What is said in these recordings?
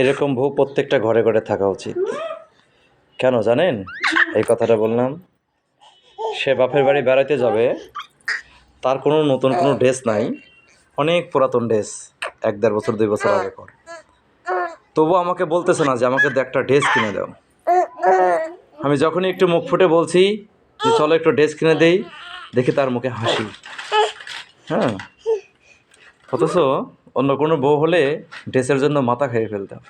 এরকম বউ প্রত্যেকটা ঘরে ঘরে থাকা উচিত। কেন জানেন? এই কথাটা বললাম, সে বাপের বাড়ি বেড়াতে যাবে, তার কোনো নতুন কোনো ড্রেস নাই, অনেক পুরাতন ড্রেস, এক দেড় বছর, দুই বছর আগে কর তবু আমাকে বলতেছে না যে আমাকে একটা ড্রেস কিনে দাও। আমি যখনই একটু মুখ ফুটে বলছি যে চলো একটু ড্রেস কিনে দেই, দেখি তার মুখে হাসি। হ্যাঁ। অথচ অন্য কোনো বউ হলে ড্রেসের জন্য মাথা খেয়ে ফেলতাম।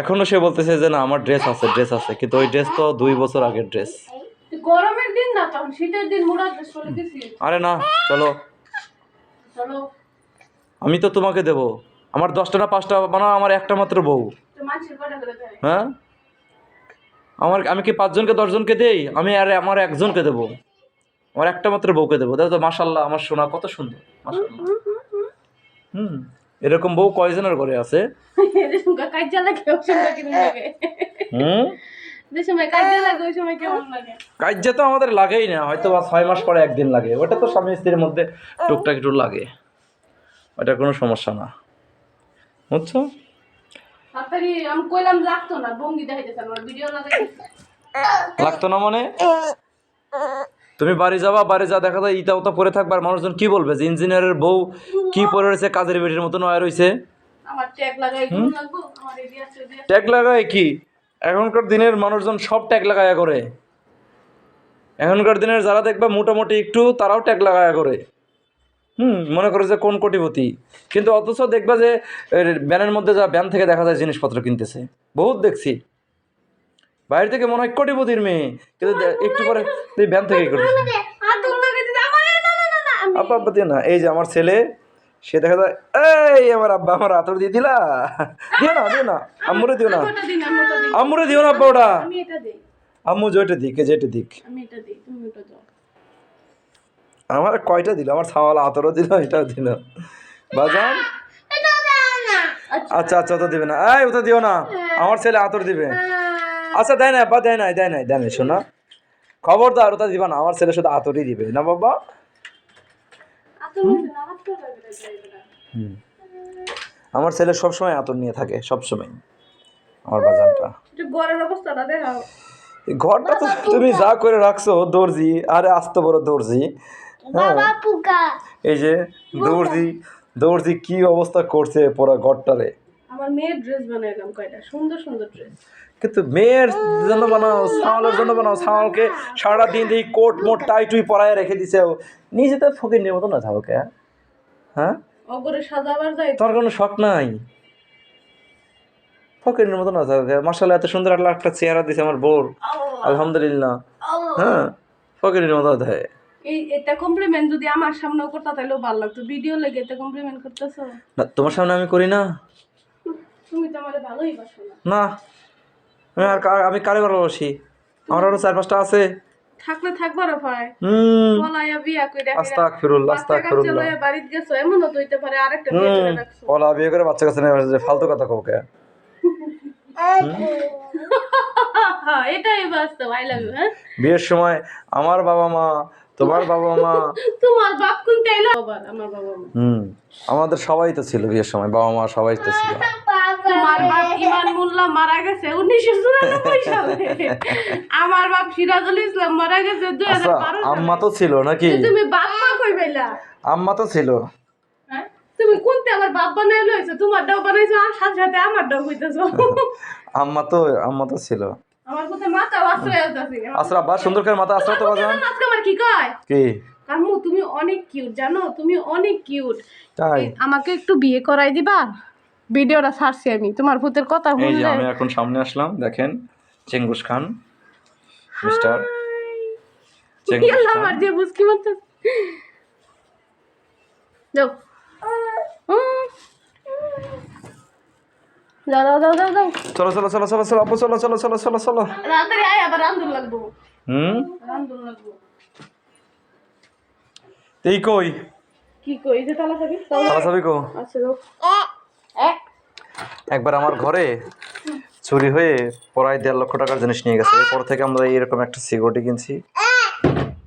এখনও সে বলতেছে যে না আমার ড্রেস আছে ড্রেস আছে। কিন্তু ওই ড্রেস তো দুই বছর আগের ড্রেস। গরমের দিন না তখন শীতের দিন মুড়া ড্রেস পরে আরে না চলো। চলো। আমি তো তোমাকে দেব। আমার দশটা না পাঁচটা মানে আমার একটা মাত্র বউ। হ্যাঁ? আমার আমি কি পাঁচজনকে দশজনকে দেই? আমি আরে আমার একজনকে দেবো। আমার একটা মাত্র বউকে দেবো। দেখো তো মাসাল্লাহ আমার সোনা কত সুন্দর। হুম এরকম বউ কয়জনের ঘরে আছে? হুম? কাজ্যা তো আমাদের লাগেই না হয়তো বা ছয় মাস পরে একদিন লাগে। ওটা তো স্বামী স্ত্রীর মধ্যে টুকটাক একটু লাগে। ওটা কোনো সমস্যা না। বুঝছ? লাগতো না মানে? তুমি বাড়ি যাবা বাড়ি যা দেখা যায় ইটা ওটা পরে থাকবে। আর মানুষজন কি বলবে যে ইঞ্জিনিয়ারের বউ কি পরে রয়েছে কাজের বেটির মতন হয়ে রয়েছে? ট্যাগ লাগায় কি? এখনকার দিনের মানুষজন সব ট্যাগ লাগায়া করে। এখনকার দিনের যারা দেখবে মোটামুটি একটু তারাও ট্যাগ লাগায়া করে। হুম মনে করে যে কোন কোটিপতি। কিন্তু অথচ দেখবা যে ব্যানের মধ্যে যা ব্যান থেকে দেখা যায় জিনিসপত্র কিনতেছে। বহুত দেখছি। বাইরে থেকে মনে হয় কোটিপতির মেয়ে। কিন্তু একটু পরে তুই ব্যান থেকে আমি আব্বা আব্বা দিয়ে না এই যে আমার ছেলে সে দেখা যায় এই আমার আব্বা আমার আতর দিয়ে দিলা? দিও না দিও না আম্মুরে দিও না। আম্মুরে দিও না আব্বা ওটা। আমি এটা দিই। আম্মু যেটা দিক যেটা দিক। আমি এটা দিই তুমি ওটা দাও। আমার কয়টা দিল? আমার ছাওয়ালা আতরও দিল এটাও দিল। বাজান? আচ্ছা আচ্ছা আচ্ছা ওটা দিবে না। এই ওটা দিও না। আমার ছেলে আতর দিবে। আচ্ছা দেয় না বা দেয় নাই দেয় নাই দেয় নাই শোনা। খবরদার ওটা দিবা না আমার ছেলে শুধু আতরই দিবে না বাবা? আমার ছেলে সবসময় আতর নিয়ে থাকে সবসময় আমার বাজানটা। একটু ঘরের অবস্থাটা দেখাও। এই ঘরটা তো তুমি যা করে রাখছো দর্জি আরে আস্ত বড় দর্জি হ্যাঁ? এই যে দর্জি দর্জি কি অবস্থা করছে পুরো ঘরটারে? আমার মেয়ের ড্রেস বানাইলাম কয়টা? সুন্দর সুন্দর ড্রেস কিন্তু মেয়ের জন্য বানাও ছাওয়ালের জন্য বানাও ছাওয়ালকে সারা দিন দিয়ে কোট মোট টাই টুই পরায় রেখে দিছে ও। নিজে তো ফকির নিয়ে মতো না থাকো হ্যাঁ? অগরে সাজাবার যাই তোমার কোনো শখ নাই? ফকিরের মতো না থাকো মার্শাল এত সুন্দর একটা একটা চেহারা দিছে আমার বোর আলহামদুলিল্লাহ। হ্যাঁ? ফকিরের মতো এই এটা কমপ্লিমেন্ট যদি আমার সামনেও করতা তাহলেও ভালো লাগতো। ভিডিও লেগে এটা কমপ্লিমেন্ট করতেছো? না তোমার সামনে আমি করি না। তুমি তো আমার ভালোই বাসো না। আর আমি কারে ভালোবাসি আমার আরও চার পাঁচটা আছে। থাকলে থাকবার পায় হুম। পলাইয়া বিয়া কইরা আস্তাক ফিরুল্লাহ আস্তাক বাড়িতে গেছো এমনও তো হইতে পারে আরেকটা বিয়ে করে হুম রাখছো। ওলা বিয়ে করে বাচ্চা কাছে নেই যে ফালতু কথা কও কে? হ্যাঁ, এটাই বাস্তব আই লাভ ইউ হ্যাঁ? বিয়ের সময় আমার বাবা মা তোমার বাবা মা। তোমার বাপ কোন বাবা আমার বাবা মা। হুম আমাদের সবাই তো ছিল বিয়ের সময় বাবা মা সবাই তো ছিল। তোমার বাপ ইমান মোল্লা মারা গেছে উনিশশো চুরানব্বই সালে। আমার বাপ সিরাজুল ইসলাম মারা গেছে দুই আচ্ছা হাজার বারো আম্মা তো ছিল নাকি? তুমি বাপ মা কই পাইলা? আম্মা তো ছিল। হ্যাঁ? তুমি কোনতে আমার বাপ বানাই লইছো? তোমার ডাও বানাইছো আর সাথে সাথে আমার ডাও হইতেছো আম্মা তো আম্মা তো ছিল। আমার কোথায় মাথা আশ্রয় আছে আচ্ছা বা সুন্দর করে মাথা আসরা তো বাজান। আজকে আমার কি কয়? কি? আম্মু তুমি অনেক কিউট জানো? তুমি অনেক কিউট তাই। আমাকে একটু বিয়ে করাই দিবা? ভিডিওটা ছাড়ছি আমি। তোমার ভূতের কথা এই যে আমি এখন সামনে আসলাম দেখেন চেঙ্গুস খান মিস্টার চেঙ্গুস খান। আমার যে বুঝকি মারতে যাও। যাও যাও যাও যাও চলো চলো চলো চলো চলো আপু চলো চলো চলো চলো চলো। রাতারি আয় আবার রান্ধুন লাগবো। হুম? রান্ধুন লাগবো। এই কই? কি কই? যে তালা খাবি তালা চাবি কো? আচ্ছা একবার আমার ঘরে চুরি হয়ে প্রায় দেড় লক্ষ টাকার জিনিস নিয়ে গেছে। এরপর থেকে আমরা এরকম একটা সিকিউরিটি কিনছি।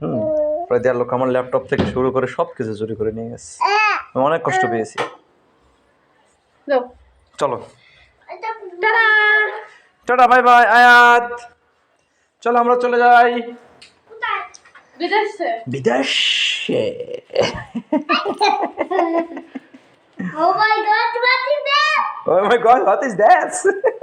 হুম প্রায় দেড় লক্ষ আমার ল্যাপটপ থেকে শুরু করে সব কিছু চুরি করে নিয়ে গেছে। আমি অনেক কষ্ট পেয়েছি। চলো। টাটা। বাই বাই আয়াত। চলো আমরা চলে যাই। বিদেশে। বিদেশে। Oh? Oh my god, what is that?